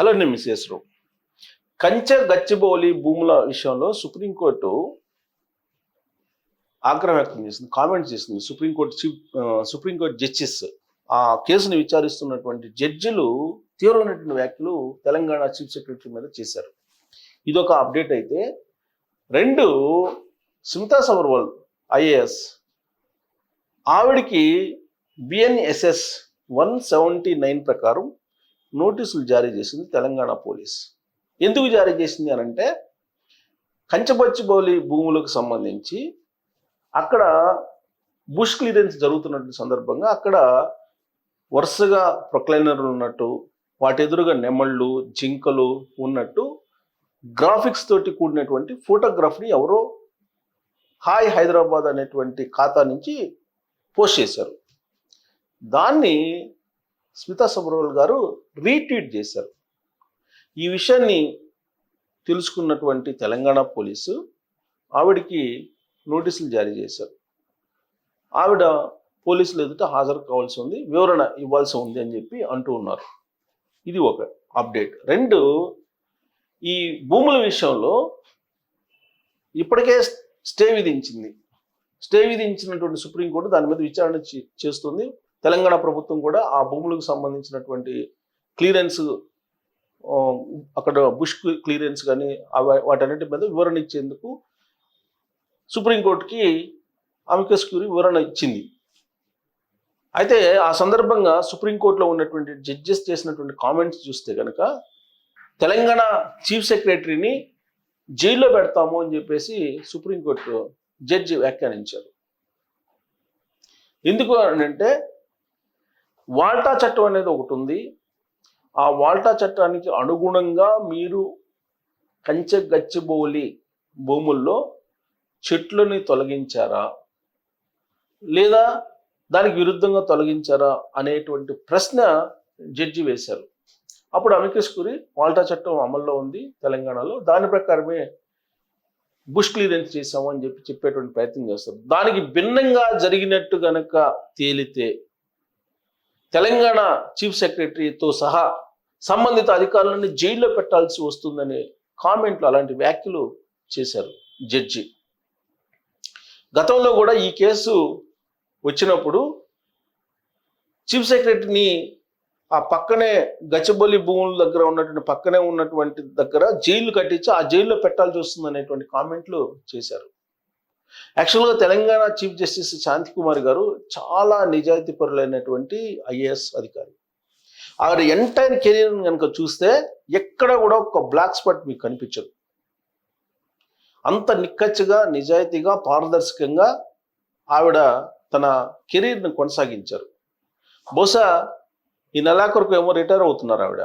Hello నేను miss రావు కంచె గచ్చిబౌలి భూముల విషయంలో సుప్రీంకోర్టు ఆగ్రహం వ్యక్తం చేసింది కామెంట్స్ చేసింది. సుప్రీంకోర్టు చీఫ్ సుప్రీంకోర్టు జడ్జిస్ ఆ కేసును విచారిస్తున్నటువంటి జడ్జిలు తీవ్రమైనటువంటి వ్యాఖ్యలు తెలంగాణ చీఫ్ సెక్రటరీ మీద చేశారు. ఇదొక అప్డేట్ అయితే రెండు సుమితా సబర్వాల్ ఐఏఎస్ ఆవిడికి బిఎన్ఎస్ఎస్ వన్ సెవెంటీ నైన్ ప్రకారం నోటీసులు జారీ చేసింది తెలంగాణ పోలీస్. ఎందుకు జారీ చేసింది అని అంటే కంచబచ్చిబౌలి భూములకు సంబంధించి అక్కడ బుష్ క్లియరెన్స్ జరుగుతున్నటువంటి సందర్భంగా అక్కడ వరుసగా ప్రొక్లైనర్లు ఉన్నట్టు వాటి ఎదురుగా నెమళ్ళు జింకలు ఉన్నట్టు గ్రాఫిక్స్ తోటి కూడినటువంటి ఫోటోగ్రాఫ్ని ఎవరో హాయ్ హైదరాబాద్ అనేటువంటి ఖాతా నుంచి పోస్ట్ చేశారు. దాన్ని స్మితా సబర్వాల్ గారు రీట్వీట్ చేశారు. ఈ విషయాన్ని తెలుసుకున్నటువంటి తెలంగాణ పోలీసు ఆవిడికి నోటీసులు జారీ చేశారు. ఆవిడ పోలీసులు ఎదుట హాజరు కావాల్సి ఉంది వివరణ ఇవ్వాల్సి ఉంది అని చెప్పి అంటూ ఉన్నారు. ఇది ఒక అప్డేట్. రెండు ఈ భూముల విషయంలో ఇప్పటికే స్టే విధించింది. స్టే విధించినటువంటి సుప్రీంకోర్టు దాని మీద విచారణ చే- చేస్తుంది. తెలంగాణ ప్రభుత్వం కూడా ఆ భూములకు సంబంధించినటువంటి క్లియరెన్స్ అక్కడ బుష్ క్లియరెన్స్ కానీ వాటన్నిటి మీద వివరణ ఇచ్చేందుకు సుప్రీంకోర్టుకి అమికస్ క్యూరీ వివరణ ఇచ్చింది. అయితే ఆ సందర్భంగా సుప్రీంకోర్టులో ఉన్నటువంటి జడ్జెస్ చేసినటువంటి కామెంట్స్ చూస్తే కనుక తెలంగాణ చీఫ్ సెక్రటరీని జైల్లో పెడతాము అని చెప్పేసి సుప్రీంకోర్టు జడ్జి వ్యాఖ్యానించారు. ఎందుకు అని అంటే వాల్టా చట్టం అనేది ఒకటి ఉంది. ఆ వాల్టా చట్టానికి అనుగుణంగా మీరు కంచె గచ్చిబౌలి భూముల్లో చెట్లని తొలగించారా? లేదా దానికి విరుద్ధంగా తొలగించారా? అనేటువంటి ప్రశ్న జడ్జి వేశారు. అప్పుడు అమికస్ కురి వాల్టా చట్టం అమల్లో ఉంది తెలంగాణలో. దాని ప్రకారమే బుష్ క్లియరెన్స్ చేశాము అని చెప్పి చెప్పేటువంటి ప్రయత్నం చేస్తారు. దానికి భిన్నంగా జరిగినట్టు గనక తేలితే తెలంగాణ చీఫ్ సెక్రటరీతో సహా సంబంధిత అధికారులను జైల్లో పెట్టాల్సి వస్తుందనే కామెంట్లు అలాంటి వ్యాఖ్యలు చేశారు జడ్జి. గతంలో కూడా ఈ కేసు వచ్చినప్పుడు చీఫ్ సెక్రటరీని ఆ పక్కనే గచ్చబొల్లి భూముల దగ్గర ఉన్నటువంటి పక్కనే ఉన్నటువంటి దగ్గర జైలు కట్టించి ఆ జైల్లో పెట్టాల్సి వస్తుంది అనేటువంటి కామెంట్లు చేశారు. యాక్చువల్గా తెలంగాణ చీఫ్ జస్టిస్ శాంతి కుమార్ గారు చాలా నిజాయితీ పరులైనటువంటి ఐఏఎస్ అధికారి. ఆవిడ ఎంటైర్ కెరీర్ కనుక చూస్తే ఎక్కడ కూడా ఒక బ్లాక్ స్పాట్ మీకు కనిపించదు. అంత నిక్కచ్చిగా నిజాయితీగా పారదర్శకంగా ఆవిడ తన కెరీర్ని కొనసాగించారు. బహుశా ఈ నెలాఖరుకు ఏమో రిటైర్ అవుతున్నారు ఆవిడ.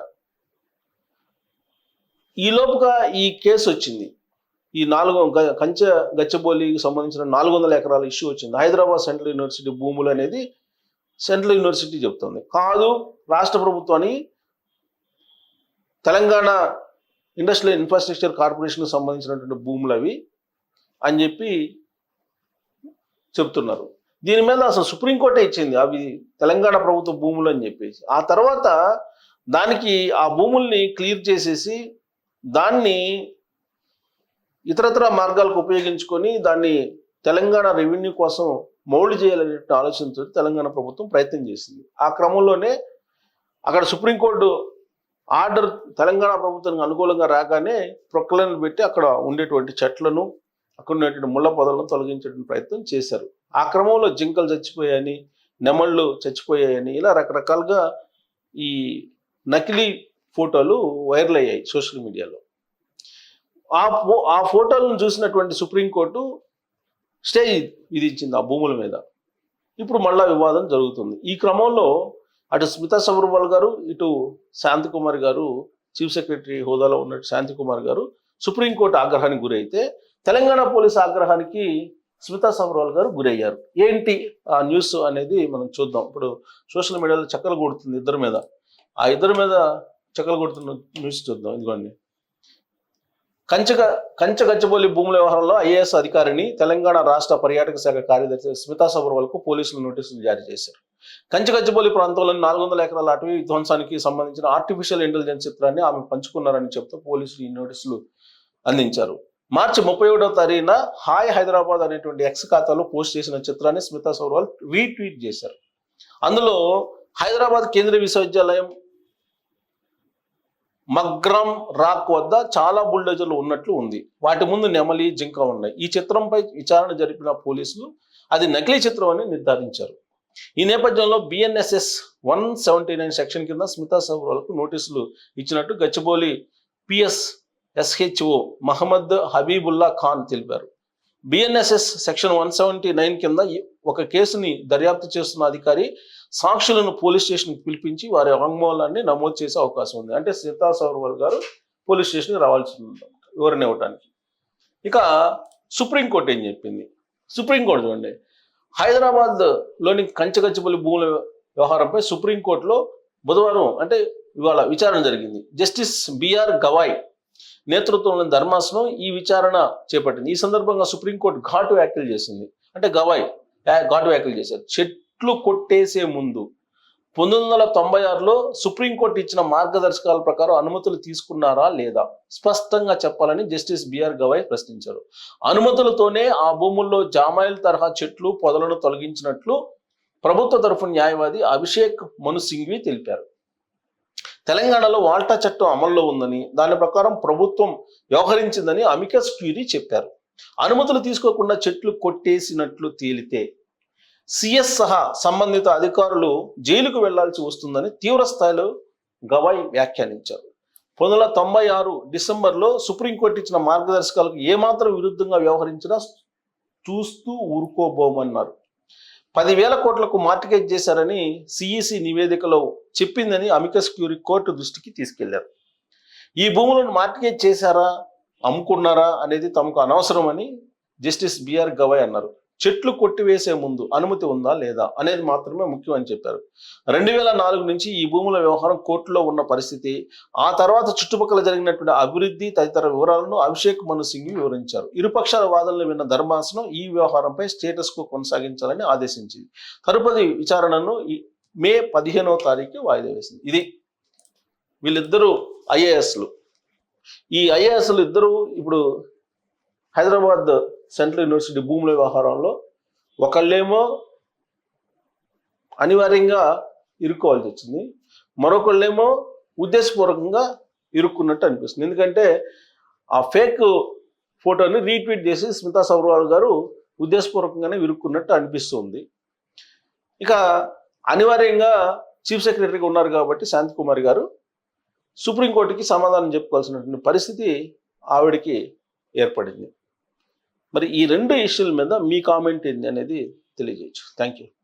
ఈ లోపుగా ఈ కేసు వచ్చింది. ఈ నాలుగు కంచె గచ్చబౌలికి సంబంధించిన నాలుగు వందల ఎకరాల ఇష్యూ వచ్చింది. హైదరాబాద్ సెంట్రల్ యూనివర్సిటీ భూములు అనేది సెంట్రల్ యూనివర్సిటీ చెప్తుంది. కాదు రాష్ట్ర ప్రభుత్వాన్ని తెలంగాణ ఇండస్ట్రియల్ ఇన్ఫ్రాస్ట్రక్చర్ కార్పొరేషన్కి సంబంధించినటువంటి భూములు అవి అని చెప్పి చెప్తున్నారు. దీని మీద అసలు సుప్రీంకోర్టే ఇచ్చింది అవి తెలంగాణ ప్రభుత్వ భూములు అని చెప్పేసి. ఆ తర్వాత దానికి ఆ భూముల్ని క్లియర్ చేసేసి దాన్ని ఇతరతర మార్గాలకు ఉపయోగించుకొని దాన్ని తెలంగాణ రెవెన్యూ కోసం మౌల్డ్ చేయాలనే ఆలోచనతో తెలంగాణ ప్రభుత్వం ప్రయత్నం చేసింది. ఆ క్రమంలోనే అక్కడ సుప్రీంకోర్టు ఆర్డర్ తెలంగాణ ప్రభుత్వానికి అనుకూలంగా రాగానే ప్రొక్లైన్లు పెట్టి అక్కడ ఉండేటువంటి చెట్లను అక్కడ ఉండేటువంటి ముళ్ళ పొదలను తొలగించేటువంటి ప్రయత్నం చేశారు. ఆ క్రమంలో జింకలు చచ్చిపోయాయని నెమళ్ళు చచ్చిపోయాయని ఇలా రకరకాలుగా ఈ నకిలీ ఫోటోలు వైరల్ అయ్యాయి సోషల్ మీడియాలో. ఆ ఫో ఆ ఫోటోలను చూసినటువంటి సుప్రీంకోర్టు స్టే విధించింది ఆ భూముల మీద. ఇప్పుడు మళ్ళా వివాదం జరుగుతుంది. ఈ క్రమంలో అటు స్మితా సబర్వాల్ గారు ఇటు శాంతికుమార్ గారు చీఫ్ సెక్రటరీ హోదాలో ఉన్న శాంతికుమార్ గారు సుప్రీంకోర్టు ఆగ్రహానికి గురైతే తెలంగాణ పోలీస్ ఆగ్రహానికి స్మితా సబర్వాల్ గారు గురయ్యారు. ఏంటి ఆ న్యూస్ అనేది మనం చూద్దాం. ఇప్పుడు సోషల్ మీడియాలో చక్కలు కొడుతుంది ఇద్దరి మీద. ఆ ఇద్దరి మీద చక్కలు కొడుతున్న న్యూస్ చూద్దాం. ఇదిగోండి. కంచగ కంచగచ్చబోలి భూముల వ్యవహారంలో ఐఏఎస్ అధికారిని తెలంగాణ రాష్ట్ర పర్యాటక శాఖ కార్యదర్శి స్మితా సబర్వాల్కు పోలీసులు నోటీసులు జారీ చేశారు. కంచగచ్చబోలి ప్రాంతంలోని నాలుగు వందల ఎకరాల అటవీ విధ్వంసానికి సంబంధించిన ఆర్టిఫిషియల్ ఇంటెలిజెన్స్ చిత్రాన్ని ఆమె పంచుకున్నారని చెప్తూ పోలీసులు ఈ నోటీసులు అందించారు. మార్చి ముప్పై ఒకటో తారీఖున హాయ్ హైదరాబాద్ అనేటువంటి ఎక్స్ ఖాతాలో పోస్ట్ చేసిన చిత్రాన్ని స్మితా సబర్వాల్ రీట్వీట్ చేశారు. అందులో హైదరాబాద్ కేంద్రీయ విశ్వవిద్యాలయం మగ్రం రాక్ వద్ద చాలా బుల్డోజర్లు ఉన్నట్లు ఉంది. వాటి ముందు నెమలి జింక ఉన్నాయి. ఈ చిత్రంపై విచారణ జరిపిన పోలీసులు అది నకిలీ చిత్రం అని నిర్ధారించారు. ఈ నేపథ్యంలో BNSS one seventy nine section కింద స్మితా సబర్వాల్కు నోటీసులు ఇచ్చినట్టు గచ్చిబౌలి పిఎస్ ఎస్హెచ్ఓ మహమ్మద్ హబీబుల్లా ఖాన్ తెలిపారు. BNSS section one seventy nine కింద ఒక కేసుని దర్యాప్తు చేస్తున్న అధికారి సాక్షులను పోలీస్ స్టేషన్కి పిలిపించి వారి వాంగ్మూలాన్ని నమోదు చేసే అవకాశం ఉంది. అంటే సీతా సౌర్వల్ గారు పోలీస్ స్టేషన్కి రావాల్సి ఉంది. వివరణ ఇవ్వటానికి? ఇక సుప్రీంకోర్టు ఏం చెప్పింది? సుప్రీంకోర్టు చూడండి. హైదరాబాద్లోని కంచగచ్చిపల్లి భూముల వ్యవహారంపై సుప్రీంకోర్టులో బుధవారం అంటే ఇవాళ విచారణ జరిగింది. జస్టిస్ బిఆర్ గవాయ్ నేతృత్వంలోని ధర్మాసనం ఈ విచారణ చేపట్టింది. ఈ సందర్భంగా సుప్రీంకోర్టు ఘాటు వ్యాఖ్యలు చేసింది. అంటే గవాయ్ ఘాటు వ్యాఖ్యలు చేశారు. చెట్ చెట్లు కొట్టేసే ముందు పంతొమ్మిది వందల తొంభై ఆరులో సుప్రీంకోర్టు ఇచ్చిన మార్గదర్శకాల ప్రకారం అనుమతులు తీసుకున్నారా లేదా? స్పష్టంగా చెప్పాలని జస్టిస్ బిఆర్ గవాయ్ ప్రశ్నించారు. అనుమతులతోనే ఆ భూముల్లో జామాయిల్ తరహా చెట్లు పొదలను తొలగించినట్లు ప్రభుత్వ తరఫు న్యాయవాది అభిషేక్ మను సింఘ్వి తెలిపారు. తెలంగాణలో వాల్టా చట్టం అమల్లో ఉందని దాని ప్రకారం ప్రభుత్వం వ్యవహరించిందని అమికస్ క్యూరీ చెప్పారు. అనుమతులు తీసుకోకుండా చెట్లు కొట్టేసినట్లు తేలితే సిఎస్ సహా సంబంధిత అధికారులు జైలుకు వెళ్ళాల్సి వస్తుందని తీవ్రస్థాయిలో గవాయ్ వ్యాఖ్యానించారు. పంతొమ్మిది వందల తొంభై ఆరు డిసెంబర్లో సుప్రీంకోర్టు ఇచ్చిన మార్గదర్శకాలకు ఏమాత్రం విరుద్ధంగా వ్యవహరించినా చూస్తూ ఊరుకోబోమన్నారు. పదివేల కోట్లకు మార్టిగేజ్ చేశారని సిఈసి నివేదికలో చెప్పిందని అమికస్ క్యూరీ కోర్టు దృష్టికి తీసుకెళ్ళారు. ఈ భూములను మార్టిగేజ్ చేశారా అమ్ముకున్నారా అనేది తమకు అనవసరమని జస్టిస్ బిఆర్ గవాయ్ అన్నారు. చెట్లు కొట్టివేసే ముందు అనుమతి ఉందా లేదా అనేది మాత్రమే ముఖ్యం అని చెప్పారు. రెండు వేల నాలుగు నుంచి ఈ భూముల వ్యవహారం కోర్టులో ఉన్న పరిస్థితి ఆ తర్వాత చుట్టుపక్కల జరిగినటువంటి అభివృద్ధి తదితర వివరాలను అభిషేక్ మను సింగ్ వివరించారు. ఇరుపక్షాల వాదనలు విన్న ధర్మాసనం ఈ వ్యవహారంపై స్టేటస్కు కొనసాగించాలని ఆదేశించింది. తరుపతి విచారణను ఈ మే పదిహేనవ తారీఖు వాయిదా వేసింది. ఇది వీళ్ళిద్దరూ ఐఏఎస్లు. ఈ ఐఏఎస్లు ఇద్దరు ఇప్పుడు హైదరాబాద్ సెంట్రల్ యూనివర్సిటీ భూముల వ్యవహారంలో ఒకళ్ళేమో అనివార్యంగా ఇరుక్కోవాల్సి వచ్చింది. మరొకళ్ళేమో ఉద్దేశపూర్వకంగా ఇరుక్కున్నట్టు అనిపిస్తుంది. ఎందుకంటే ఆ ఫేక్ ఫోటోని రీట్వీట్ చేసి స్మితా సౌర్వాల్ గారు ఉద్దేశపూర్వకంగానే ఇరుక్కున్నట్టు అనిపిస్తుంది. ఇక అనివార్యంగా చీఫ్ సెక్రటరీగా ఉన్నారు కాబట్టి శాంతికుమారి గారు సుప్రీంకోర్టుకి సమాధానం చెప్పుకోవాల్సినటువంటి పరిస్థితి ఆవిడకి ఏర్పడింది. మరి ఈ రెండు ఇష్యూల మీద మీ కామెంట్ ఏంది అనేది తెలియజేయచ్చు. Thank you